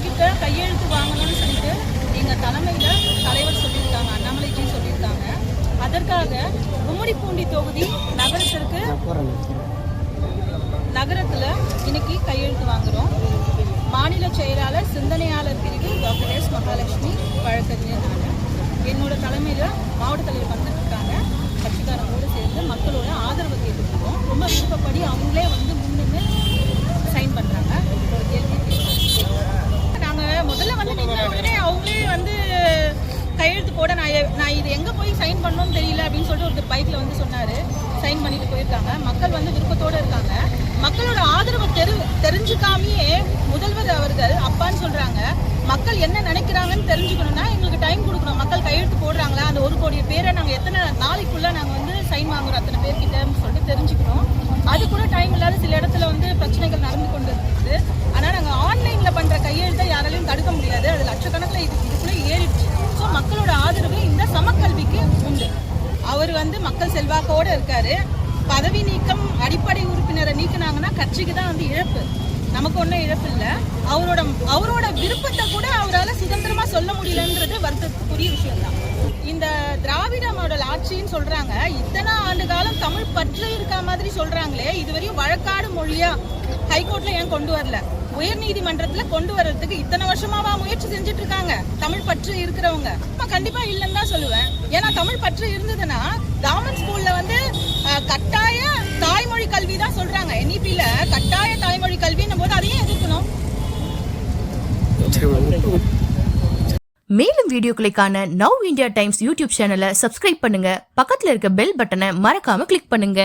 அவர்கிட்ட கையெழுத்து வாங்கணும்னு சொல்லிட்டு எங்கள் தலைமையில் தலைவர் சொல்லியிருக்காங்க அண்ணாமலைஜி சொல்லியிருக்காங்க. அதற்காக கும்மிடிப்பூண்டி தொகுதி நகரத்திற்கு நகரத்தில் இன்னைக்கு கையெழுத்து வாங்குகிறோம் மாநில செயலாளர் சிந்தனையாளர் பிரிவு டாக்டர் எஸ். மகாலட்சுமி வழக்கறிஞர் நான். என்னோட தலைமையில் மாவட்ட தலைவர் வந்துட்டு இருக்காங்க கட்சிக்காரங்களோடு சேர்ந்து மக்களோட ஆதரவு கேட்டுருக்கோம் ரொம்ப விருப்பப்படி அவங்களே உடனே அவங்களே வந்து கையெழுத்து போட நான் நான் இது எங்கே போய் சைன் பண்ணணும்னு தெரியல அப்படின்னு சொல்லிட்டு ஒருத்தர் பைக்கில் வந்து சொன்னார். சைன் பண்ணிட்டு போயிருக்காங்க. மக்கள் வந்து விருப்பத்தோடு இருக்காங்க. மக்களோட ஆதரவை தெரு தெரிஞ்சுக்காமையே முதல்வர் அவர்கள் அப்பான்னு சொல்கிறாங்க மக்கள் என்ன நினைக்கிறாங்கன்னு தெரிஞ்சுக்கணும்னா எங்களுக்கு டைம் கொடுக்கணும். மக்கள் கையெழுத்து போடுறாங்களா? அந்த ஒரு கோடி பேரை நாங்கள் எத்தனை நாளைக்குள்ளே நாங்கள் வந்து சைன் வாங்குறோம் அத்தனை பேர்கிட்டன்னு சொல்லிட்டு தெரிஞ்சுக்கணும். அது கூட டைம் இல்லாத சில இடத்துல வந்து பிரச்சனைகள் நடந்து கொண்டு இருக்குது ஆனால் நாங்கள் ஆன் மக்கள் செல்வாக்கோட இருக்காரு. பதவி நீக்கம் அடிப்படை உறுப்பினரை நீக்கினாங்கன்னா கட்சிக்கு தான் வந்து இழப்பு. நமக்கு ஒன்றும் இழப்பு இல்லை. அவரோட அவரோட விருப்பத்தை கூட அவரால் சுதந்திரமாக சொல்ல முடியலன்றது வருத்தத்துக்குரிய விஷயம் தான் இந்த திராவிட மாடல் ஆட்சின்னு சொல்கிறாங்க இத்தனை ஆண்டு காலம் தமிழ் பற்று இருக்க மாதிரி சொல்கிறாங்களே இதுவரையும் வழக்காடு மொழியாக ஹைகோர்ட்டில் ஏன் கொண்டு வரல? உயர் நீதிமன்றத்துல கொண்டு வர்றதுக்கு இத்தனை வருஷமாவா முயற்சி செஞ்சுட்டு இருக்காங்க தமிழ் பற்று இருக்கிறவங்க. கண்டிப்பா இல்லைன்னு தான் சொல்லுவேன். ஏன்னா தமிழ் பற்று இருந்ததுன்னா கவர்மெண்ட் ஸ்கூல்ல வந்து கட்டாய தாய்மொழி கல்வி தான் சொல்றாங்க. என்இபியில கட்டாய தாய்மொழி கல்வின்னும் போது அதையும் எதிர்க்கணும். மேலும் வீடியோக்களை காண நவ் இந்தியா டைம்ஸ் யூடியூப் சேனலை சப்ஸ்கிரைப் பண்ணுங்க. பக்கத்தில் இருக்க பெல் பட்டனை மறக்காம கிளிக் பண்ணுங்க.